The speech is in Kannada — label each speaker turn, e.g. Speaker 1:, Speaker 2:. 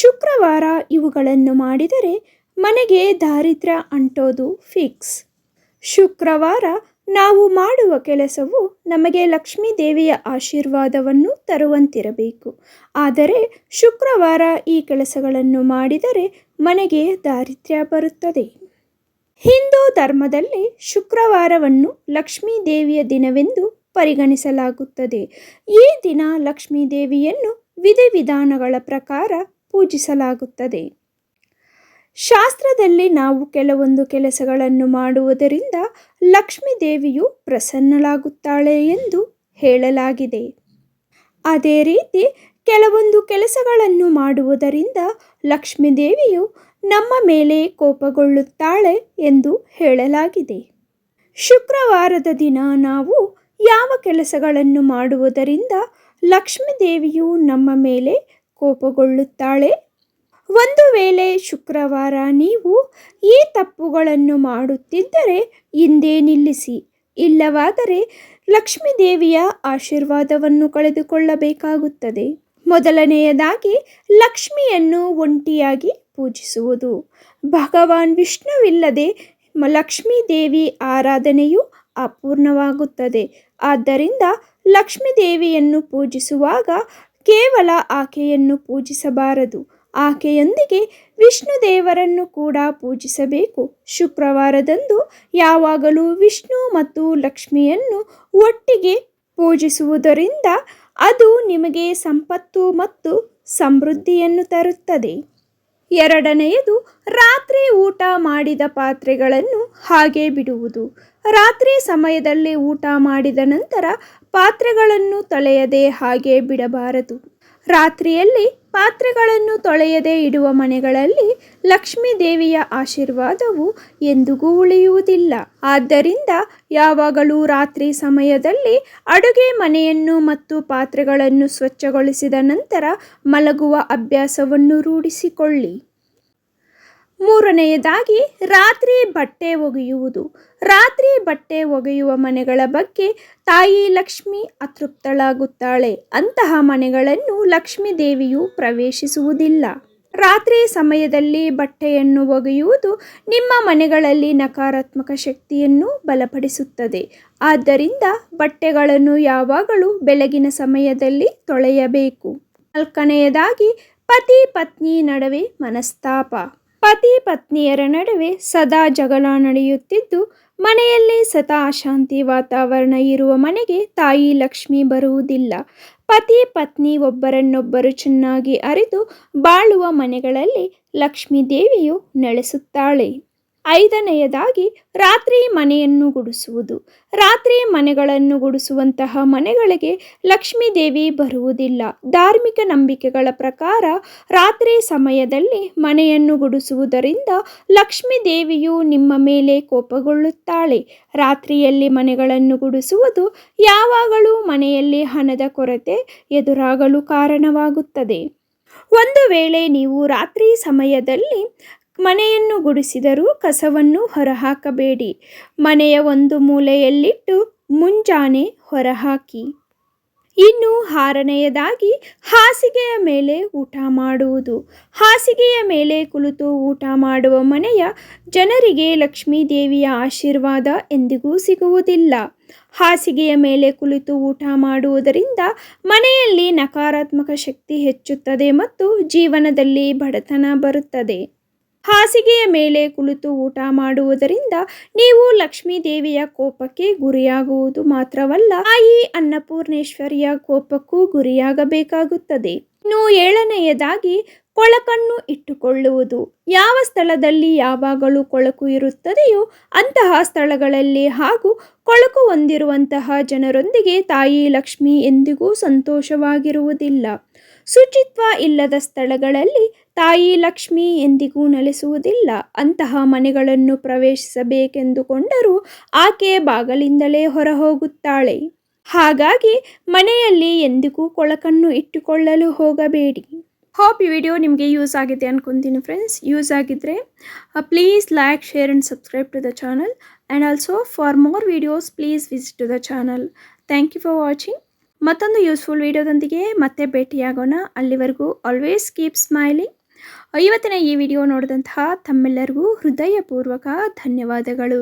Speaker 1: ಶುಕ್ರವಾರ ಇವುಗಳನ್ನು ಮಾಡಿದರೆ ಮನೆಗೆ ದಾರಿದ್ರ್ಯ ಅಂಟೋದು ಫಿಕ್ಸ್. ಶುಕ್ರವಾರ ನಾವು ಮಾಡುವ ಕೆಲಸವು ನಮಗೆ ಲಕ್ಷ್ಮೀ ದೇವಿಯ ಆಶೀರ್ವಾದವನ್ನು ತರುವಂತಿರಬೇಕು. ಆದರೆ ಶುಕ್ರವಾರ ಈ ಕೆಲಸಗಳನ್ನು ಮಾಡಿದರೆ ಮನೆಗೆ ದಾರಿದ್ರ್ಯ ಬರುತ್ತದೆ. ಹಿಂದೂ ಧರ್ಮದಲ್ಲಿ ಶುಕ್ರವಾರವನ್ನು ಲಕ್ಷ್ಮೀ ದೇವಿಯ ದಿನವೆಂದು ಪರಿಗಣಿಸಲಾಗುತ್ತದೆ. ಈ ದಿನ ಲಕ್ಷ್ಮೀ ದೇವಿಯನ್ನು ವಿಧಿವಿಧಾನಗಳ ಪ್ರಕಾರ ಪೂಜಿಸಲಾಗುತ್ತದೆ. ಶಾಸ್ತ್ರದಲ್ಲಿ ನಾವು ಕೆಲವೊಂದು ಕೆಲಸಗಳನ್ನು ಮಾಡುವುದರಿಂದ ಲಕ್ಷ್ಮೀ ದೇವಿಯು ಪ್ರಸನ್ನಳಾಗುತ್ತಾಳೆ ಎಂದು ಹೇಳಲಾಗಿದೆ. ಅದೇ ರೀತಿ ಕೆಲವೊಂದು ಕೆಲಸಗಳನ್ನು ಮಾಡುವುದರಿಂದ ಲಕ್ಷ್ಮೀ ದೇವಿಯು ನಮ್ಮ ಮೇಲೆ ಕೋಪಗೊಳ್ಳುತ್ತಾಳೆ ಎಂದು ಹೇಳಲಾಗಿದೆ. ಶುಕ್ರವಾರದ ದಿನ ನಾವು ಯಾವ ಕೆಲಸಗಳನ್ನು ಮಾಡುವುದರಿಂದ ಲಕ್ಷ್ಮೀ ದೇವಿಯು ನಮ್ಮ ಮೇಲೆ ಕೋಪಗೊಳ್ಳುತ್ತಾಳೆ? ಒಂದು ವೇಳೆ ಶುಕ್ರವಾರ ನೀವು ಈ ತಪ್ಪುಗಳನ್ನು ಮಾಡುತ್ತಿದ್ದರೆ ಹಿಂದೆ ನಿಲ್ಲಿಸಿ. ಇಲ್ಲವಾದರೆ ಲಕ್ಷ್ಮೀದೇವಿಯ ಆಶೀರ್ವಾದವನ್ನು ಕಳೆದುಕೊಳ್ಳಬೇಕಾಗುತ್ತದೆ. ಮೊದಲನೆಯದಾಗಿ ಲಕ್ಷ್ಮಿಯನ್ನು ಒಂಟಿಯಾಗಿ ಪೂಜಿಸುವುದು. ಭಗವಾನ್ ವಿಷ್ಣುವಿಲ್ಲದೆ ಲಕ್ಷ್ಮೀದೇವಿ ಲಕ್ಷ್ಮೀ ದೇವಿ ಆರಾಧನೆಯು ಅಪೂರ್ಣವಾಗುತ್ತದೆ. ಆದ್ದರಿಂದ ಲಕ್ಷ್ಮೀ ದೇವಿಯನ್ನು ಪೂಜಿಸುವಾಗ ಕೇವಲ ಆಕೆಯನ್ನು ಪೂಜಿಸಬಾರದು. ಆಕೆಯೊಂದಿಗೆ ವಿಷ್ಣು ದೇವರನ್ನು ಕೂಡ ಪೂಜಿಸಬೇಕು. ಶುಕ್ರವಾರದಂದು ಯಾವಾಗಲೂ ವಿಷ್ಣು ಮತ್ತು ಲಕ್ಷ್ಮಿಯನ್ನು ಒಟ್ಟಿಗೆ ಪೂಜಿಸುವುದರಿಂದ ಅದು ನಿಮಗೆ ಸಂಪತ್ತು ಮತ್ತು ಸಮೃದ್ಧಿಯನ್ನು ತರುತ್ತದೆ. ಎರಡನೆಯದು, ರಾತ್ರಿ ಊಟ ಮಾಡಿದ ಪಾತ್ರೆಗಳನ್ನು ಹಾಗೆ ಬಿಡುವುದು. ರಾತ್ರಿ ಸಮಯದಲ್ಲಿ ಊಟ ಮಾಡಿದ ನಂತರ ಪಾತ್ರೆಗಳನ್ನು ತೊಳೆಯದೆ ಹಾಗೆ ಬಿಡಬಾರದು. ರಾತ್ರಿಯಲ್ಲಿ ಪಾತ್ರೆಗಳನ್ನು ತೊಳೆಯದೆ ಇಡುವ ಮನೆಗಳಲ್ಲಿ ಲಕ್ಷ್ಮೀ ದೇವಿಯ ಆಶೀರ್ವಾದವು ಎಂದಿಗೂ ಉಳಿಯುವುದಿಲ್ಲ. ಆದ್ದರಿಂದ ಯಾವಾಗಲೂ ರಾತ್ರಿ ಸಮಯದಲ್ಲಿ ಅಡುಗೆ ಮನೆಯನ್ನು ಮತ್ತು ಪಾತ್ರೆಗಳನ್ನು ಸ್ವಚ್ಛಗೊಳಿಸಿದ ನಂತರ ಮಲಗುವ ಅಭ್ಯಾಸವನ್ನು ರೂಢಿಸಿಕೊಳ್ಳಿ. ಮೂರನೆಯದಾಗಿ ರಾತ್ರಿ ಬಟ್ಟೆ ಒಗೆಯುವುದು. ರಾತ್ರಿ ಬಟ್ಟೆ ಒಗೆಯುವ ಮನೆಗಳ ಬಗ್ಗೆ ತಾಯಿ ಲಕ್ಷ್ಮಿ ಅತೃಪ್ತಳಾಗುತ್ತಾಳೆ. ಅಂತಹ ಮನೆಗಳನ್ನು ಲಕ್ಷ್ಮೀ ದೇವಿಯು ಪ್ರವೇಶಿಸುವುದಿಲ್ಲ. ರಾತ್ರಿ ಸಮಯದಲ್ಲಿ ಬಟ್ಟೆಯನ್ನು ಒಗೆಯುವುದು ನಿಮ್ಮ ಮನೆಗಳಲ್ಲಿ ನಕಾರಾತ್ಮಕ ಶಕ್ತಿಯನ್ನು ಬಲಪಡಿಸುತ್ತದೆ. ಆದ್ದರಿಂದ ಬಟ್ಟೆಗಳನ್ನು ಯಾವಾಗಲೂ ಬೆಳಗಿನ ಸಮಯದಲ್ಲಿ ತೊಳೆಯಬೇಕು. ನಾಲ್ಕನೆಯದಾಗಿ ಪತಿ ಪತ್ನಿ ನಡುವೆ ಮನಸ್ತಾಪ. ಪತಿ ಪತ್ನಿಯರ ನಡುವೆ ಸದಾ ಜಗಳ ನಡೆಯುತ್ತಿದ್ದು, ಮನೆಯಲ್ಲಿ ಸದಾ ಅಶಾಂತಿ ವಾತಾವರಣ ಇರುವ ಮನೆಗೆ ತಾಯಿ ಲಕ್ಷ್ಮಿ ಬರುವುದಿಲ್ಲ. ಪತಿ ಪತ್ನಿ ಒಬ್ಬರನ್ನೊಬ್ಬರು ಚೆನ್ನಾಗಿ ಅರಿತು ಬಾಳುವ ಮನೆಗಳಲ್ಲಿ ಲಕ್ಷ್ಮೀ ದೇವಿಯು ನೆಲೆಸುತ್ತಾಳೆ. ಐದನೆಯದಾಗಿ ರಾತ್ರಿ ಮನೆಯನ್ನು ಗುಡಿಸುವುದು. ರಾತ್ರಿ ಮನೆಗಳನ್ನು ಗುಡಿಸುವಂತಹ ಮನೆಗಳಿಗೆ ಲಕ್ಷ್ಮೀ ದೇವಿ ಬರುವುದಿಲ್ಲ. ಧಾರ್ಮಿಕ ನಂಬಿಕೆಗಳ ಪ್ರಕಾರ ರಾತ್ರಿ ಸಮಯದಲ್ಲಿ ಮನೆಯನ್ನು ಗುಡಿಸುವುದರಿಂದ ಲಕ್ಷ್ಮೀ ದೇವಿಯು ನಿಮ್ಮ ಮೇಲೆ ಕೋಪಗೊಳ್ಳುತ್ತಾಳೆ. ರಾತ್ರಿಯಲ್ಲಿ ಮನೆಗಳನ್ನು ಗುಡಿಸುವುದು ಯಾವಾಗಲೂ ಮನೆಯಲ್ಲಿ ಹಣದ ಕೊರತೆ ಎದುರಾಗಲು ಕಾರಣವಾಗುತ್ತದೆ. ಒಂದು ವೇಳೆ ನೀವು ರಾತ್ರಿ ಸಮಯದಲ್ಲಿ ಮನೆಯನ್ನು ಗುಡಿಸಿದರೂ ಕಸವನ್ನು ಹೊರಹಾಕಬೇಡಿ. ಮನೆಯ ಒಂದು ಮೂಲೆಯಲ್ಲಿಟ್ಟು ಮುಂಜಾನೆ ಹೊರಹಾಕಿ. ಇನ್ನು ಆರನೆಯದಾಗಿ ಹಾಸಿಗೆಯ ಮೇಲೆ ಊಟ ಮಾಡುವುದು. ಹಾಸಿಗೆಯ ಮೇಲೆ ಕುಳಿತು ಊಟ ಮಾಡುವ ಮನೆಯ ಜನರಿಗೆ ಲಕ್ಷ್ಮೀ ದೇವಿಯ ಆಶೀರ್ವಾದ ಎಂದಿಗೂ ಸಿಗುವುದಿಲ್ಲ. ಹಾಸಿಗೆಯ ಮೇಲೆ ಕುಳಿತು ಊಟ ಮಾಡುವುದರಿಂದ ಮನೆಯಲ್ಲಿ ನಕಾರಾತ್ಮಕ ಶಕ್ತಿ ಹೆಚ್ಚುತ್ತದೆ ಮತ್ತು ಜೀವನದಲ್ಲಿ ಬಡತನ ಬರುತ್ತದೆ. ಹಾಸಿಗೆಯ ಮೇಲೆ ಕುಳಿತು ಊಟ ಮಾಡುವುದರಿಂದ ನೀವು ಲಕ್ಷ್ಮೀ ದೇವಿಯ ಕೋಪಕ್ಕೆ ಗುರಿಯಾಗುವುದು ಮಾತ್ರವಲ್ಲ, ತಾಯಿ ಅನ್ನಪೂರ್ಣೇಶ್ವರಿಯ ಕೋಪಕ್ಕೂ ಗುರಿಯಾಗಬೇಕಾಗುತ್ತದೆ. ಇನ್ನು ಏಳನೆಯದಾಗಿ ಕೊಳಕನ್ನು ಇಟ್ಟುಕೊಳ್ಳುವುದು. ಯಾವ ಸ್ಥಳದಲ್ಲಿ ಯಾವಾಗಲೂ ಕೊಳಕು ಇರುತ್ತದೆಯೋ ಅಂತಹ ಸ್ಥಳಗಳಲ್ಲಿ ಹಾಗೂ ಕೊಳಕು ಹೊಂದಿರುವಂತಹ ಜನರೊಂದಿಗೆ ತಾಯಿ ಲಕ್ಷ್ಮಿ ಎಂದಿಗೂ ಸಂತೋಷವಾಗಿರುವುದಿಲ್ಲ. ಶುಚಿತ್ವ ಇಲ್ಲದ ಸ್ಥಳಗಳಲ್ಲಿ ತಾಯಿ ಲಕ್ಷ್ಮಿ ಎಂದಿಗೂ ನೆಲೆಸುವುದಿಲ್ಲ. ಅಂತಹ ಮನೆಗಳನ್ನು ಪ್ರವೇಶಿಸಬೇಕೆಂದುಕೊಂಡರೂ ಆಕೆ ಬಾಗಲಿಂದಲೇ ಹೊರಹೋಗುತ್ತಾಳೆ. ಹಾಗಾಗಿ ಮನೆಯಲ್ಲಿ ಎಂದಿಗೂ ಕೊಳಕನ್ನು ಇಟ್ಟುಕೊಳ್ಳಲು ಹೋಗಬೇಡಿ. ಹೋಪ್ ಈ ವಿಡಿಯೋ ನಿಮಗೆ ಯೂಸ್ ಆಗಿದೆ ಅಂದ್ಕೊತೀನಿ ಫ್ರೆಂಡ್ಸ್ ಯೂಸ್ ಆಗಿದ್ದರೆ please like share and subscribe to the channel and also for more videos please visit to the channel thank you for watching ಮತ್ತೊಂದು ಯೂಸ್ಫುಲ್ ವಿಡಿಯೋದೊಂದಿಗೆ ಮತ್ತೆ ಭೇಟಿಯಾಗೋಣ. ಅಲ್ಲಿವರೆಗೂ ಆಲ್ವೇಸ್ ಕೀಪ್ ಸ್ಮೈಲಿಂಗ್ ಇವತ್ತಿನ ಈ ವಿಡಿಯೋ ನೋಡಿದಂತಹ ತಮ್ಮೆಲ್ಲರಿಗೂ ಹೃದಯಪೂರ್ವಕ ಧನ್ಯವಾದಗಳು.